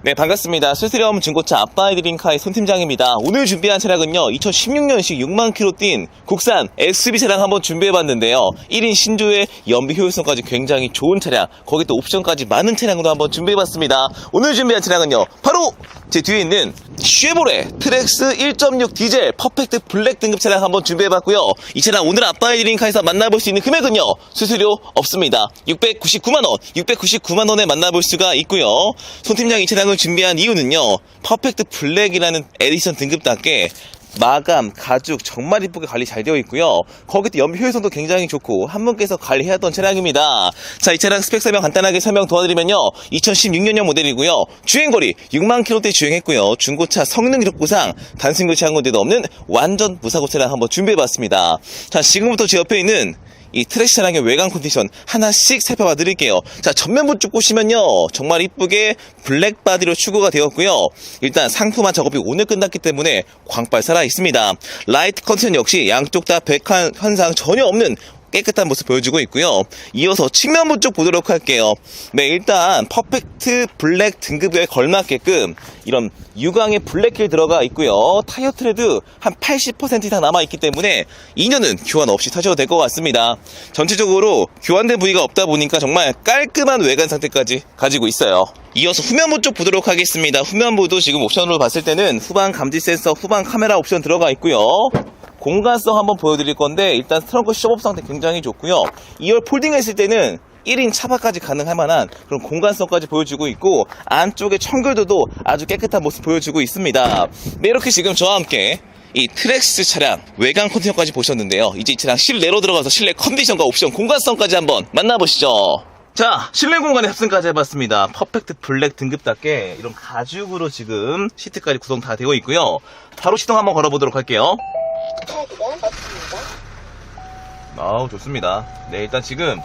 네, 반갑습니다. 수스렴 중고차 아빠이드링카의 손 팀장입니다. 오늘 준비한 차량은요, 2016년식 6만 킬로 뛴 국산 SUV 차량 한번 준비해봤는데요. 1인 신조의 연비 효율성까지 굉장히 좋은 차량, 거기 또 옵션까지 많은 차량으로 한번 준비해봤습니다. 오늘 준비한 차량은요, 바로 제 뒤에 있는 쉐보레 트렉스 1.6 디젤 퍼펙트 블랙 등급 차량 한번 준비해봤고요. 이 차량 오늘 아빠이드링카에서 만나볼 수 있는 금액은요, 수수료 없습니다. 699만원, 699만원에 만나볼 수가 있고요. 손 팀장 이 차량을 준비한 이유는요, 퍼펙트 블랙이라는 에디션 등급답게 마감, 가죽 정말 이쁘게 관리 잘 되어 있고요. 거기 또 연비 효율성도 굉장히 좋고 한 분께서 관리해왔던 차량입니다. 자, 이 차량 스펙 설명 간단하게 설명 도와드리면요. 2016년형 모델이고요. 주행거리 6만 킬로대 주행했고요. 중고차 성능 기록부상 단순 교체한 건데도 없는 완전 무사고 차량 한번 준비해봤습니다. 자, 지금부터 제 옆에 있는 이 트래시 차량의 외관 컨디션 하나씩 살펴봐 드릴게요. 자, 전면부 쭉 보시면요. 정말 이쁘게 블랙 바디로 추구가 되었고요. 일단 상품화 작업이 오늘 끝났기 때문에 광빨 살아 있습니다. 라이트 컨디션 역시 양쪽 다 백한 현상 전혀 없는 깨끗한 모습 보여주고 있고요. 이어서 측면부 쪽 보도록 할게요. 네, 일단 퍼펙트 블랙 등급에 걸맞게끔 이런 유광의 블랙길 들어가 있고요. 타이어 트레드 한 80% 이상 남아있기 때문에 2년은 교환 없이 타셔도 될 것 같습니다. 전체적으로 교환된 부위가 없다 보니까 정말 깔끔한 외관 상태까지 가지고 있어요. 이어서 후면부 쪽 보도록 하겠습니다. 후면부도 지금 옵션으로 봤을 때는 후방 감지 센서, 후방 카메라 옵션 들어가 있고요. 공간성 한번 보여드릴 건데 일단 트렁크 숍업 상태 굉장히 좋고요 2열 폴딩 했을 때는 1인 차박까지 가능할 만한 그런 공간성까지 보여주고 있고 안쪽에 청결도도 아주 깨끗한 모습 보여주고 있습니다 네 이렇게 지금 저와 함께 이 트렉스 차량 외관 컨디션까지 보셨는데요 이제 이 차량 실내로 들어가서 실내 컨디션과 옵션 공간성까지 한번 만나보시죠 자, 실내 공간에 탑승까지 해봤습니다. 퍼펙트 블랙 등급답게 이런 가죽으로 지금 시트까지 구성 다 되어 있고요. 바로 시동 한번 걸어보도록 할게요. 카드가 없습니다. 아우 좋습니다. 네 일단 지금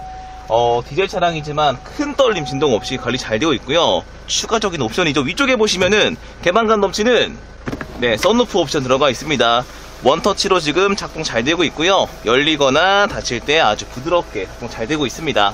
어, 디젤 차량이지만 큰 떨림 진동 없이 관리 잘 되어 있고요. 추가적인 옵션이죠. 위쪽에 보시면은 개방감 넘치는 네 썬루프 옵션 들어가 있습니다. 원터치로 지금 작동 잘 되고 있고요. 열리거나 닫힐 때 아주 부드럽게 작동 잘 되고 있습니다.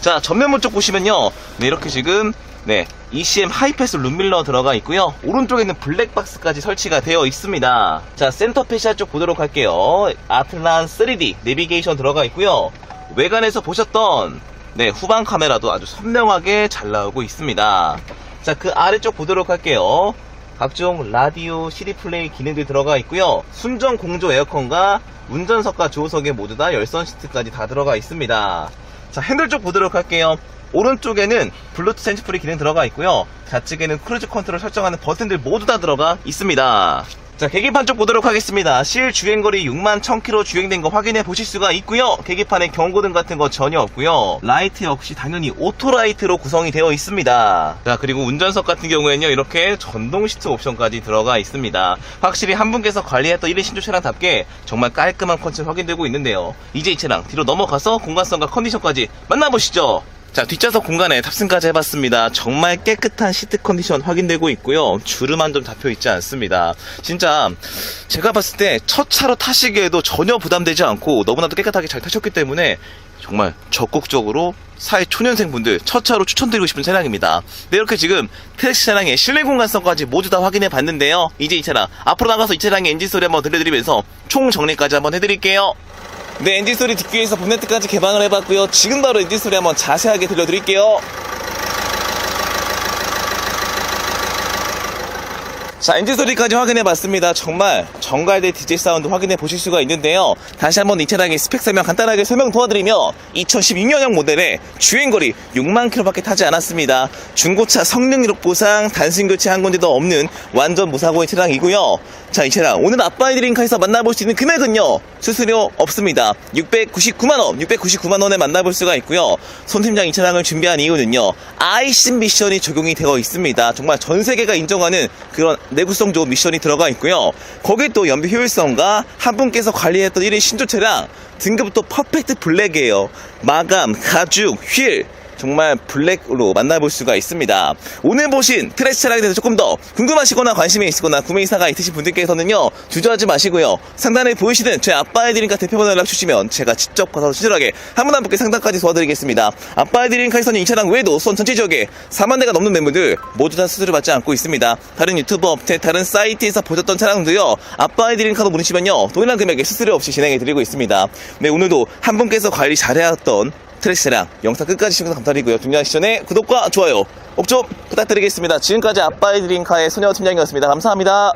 자 전면부 쪽 보시면요. 네 이렇게 지금 네 ECM 하이패스 룸밀러 들어가 있고요. 오른쪽에는 블랙박스까지 설치가 되어 있습니다. 자 센터 페시아 쪽 보도록 할게요. 아틀란 3D 내비게이션 들어가 있고요. 외관에서 보셨던 네 후방 카메라도 아주 선명하게 잘 나오고 있습니다. 자 그 아래쪽 보도록 할게요. 각종 라디오, CD 플레이 기능들 들어가 있고요. 순정 공조 에어컨과 운전석과 조수석에 모두 다 열선 시트까지 다 들어가 있습니다. 자, 핸들 쪽 보도록 할게요. 오른쪽에는 블루투스 핸즈프리 기능 들어가 있고요. 좌측에는 크루즈 컨트롤 설정하는 버튼들 모두 다 들어가 있습니다. 자, 계기판 쪽 보도록 하겠습니다. 실 주행거리 6만 1000km 주행된 거 확인해 보실 수가 있고요. 계기판에 경고등 같은 거 전혀 없고요. 라이트 역시 당연히 오토라이트로 구성이 되어 있습니다. 자, 그리고 운전석 같은 경우에는요. 이렇게 전동 시트 옵션까지 들어가 있습니다. 확실히 한 분께서 관리했던 1인 신조 차량답게 정말 깔끔한 컨셉 확인되고 있는데요. 이제 이 차량 뒤로 넘어가서 공간성과 컨디션까지 만나보시죠. 자, 뒷좌석 공간에 탑승까지 해봤습니다. 정말 깨끗한 시트 컨디션 확인되고 있고요. 주름 한 점 잡혀 있지 않습니다. 진짜 제가 봤을 때 첫 차로 타시기에도 전혀 부담되지 않고 너무나도 깨끗하게 잘 타셨기 때문에 정말 적극적으로 사회 초년생 분들 첫 차로 추천드리고 싶은 차량입니다. 네, 이렇게 지금 트랙시 차량의 실내 공간성까지 모두 다 확인해 봤는데요. 이제 이 차량 앞으로 나가서 이 차량의 엔진 소리 한번 들려드리면서 총 정리까지 한번 해드릴게요. 네, 엔진 소리 듣기 위해서 본네트까지 개방을 해봤고요. 지금 바로 엔진 소리 한번 자세하게 들려드릴게요. 자, 엔진 소리까지 확인해 봤습니다. 정말 정갈대 디젤 사운드 확인해 보실 수가 있는데요. 다시 한번 이 차량의 스펙 설명 간단하게 설명 도와드리며 2016년형 모델의 주행거리 6만 킬로밖에 타지 않았습니다. 중고차 성능 기록 보상 단순 교체 한 군데도 없는 완전 무사고의 차량이고요. 자, 이 차량 오늘 아빠이드링카에서 만나볼 수 있는 금액은요. 수수료 없습니다. 699만 원, 699만 원에 만나볼 수가 있고요. 손 팀장 이 차량을 준비한 이유는요. 아이신 미션이 적용이 되어 있습니다. 정말 전 세계가 인정하는 그런 내구성 좋은 미션이 들어가 있고요. 거기에 또 연비 효율성과 한 분께서 관리했던 1인 신조 차량 등급도 퍼펙트 블랙이에요. 마감, 가죽, 휠 정말 블랙으로 만나볼 수가 있습니다. 오늘 보신 트래시 차량에 대해서 조금 더 궁금하시거나 관심이 있으거나 구매 의사가 있으신 분들께서는요 주저하지 마시고요 상단에 보이시는 제 아빠의 드림카 대표번호 연락 주시면 제가 직접 가서 친절하게 한 분 한 분께 상담까지 도와드리겠습니다. 아빠의 드림카에서는 이 차량 외에도 수원 전체 지역에 4만 대가 넘는 매물들 모두 다 수수료 받지 않고 있습니다. 다른 유튜브 업체, 다른 사이트에서 보셨던 차량도요 아빠의 드림카로 물으시면요 동일한 금액에 수수료 없이 진행해 드리고 있습니다. 네 오늘도 한 분께서 관리 잘해왔던 차량 영상 끝까지 시청해서 감사드리고요. 중요한 시전에 구독과 좋아요 꼭 좀 부탁드리겠습니다. 지금까지 아빠의 드림카의 소녀 팀장이었습니다. 감사합니다.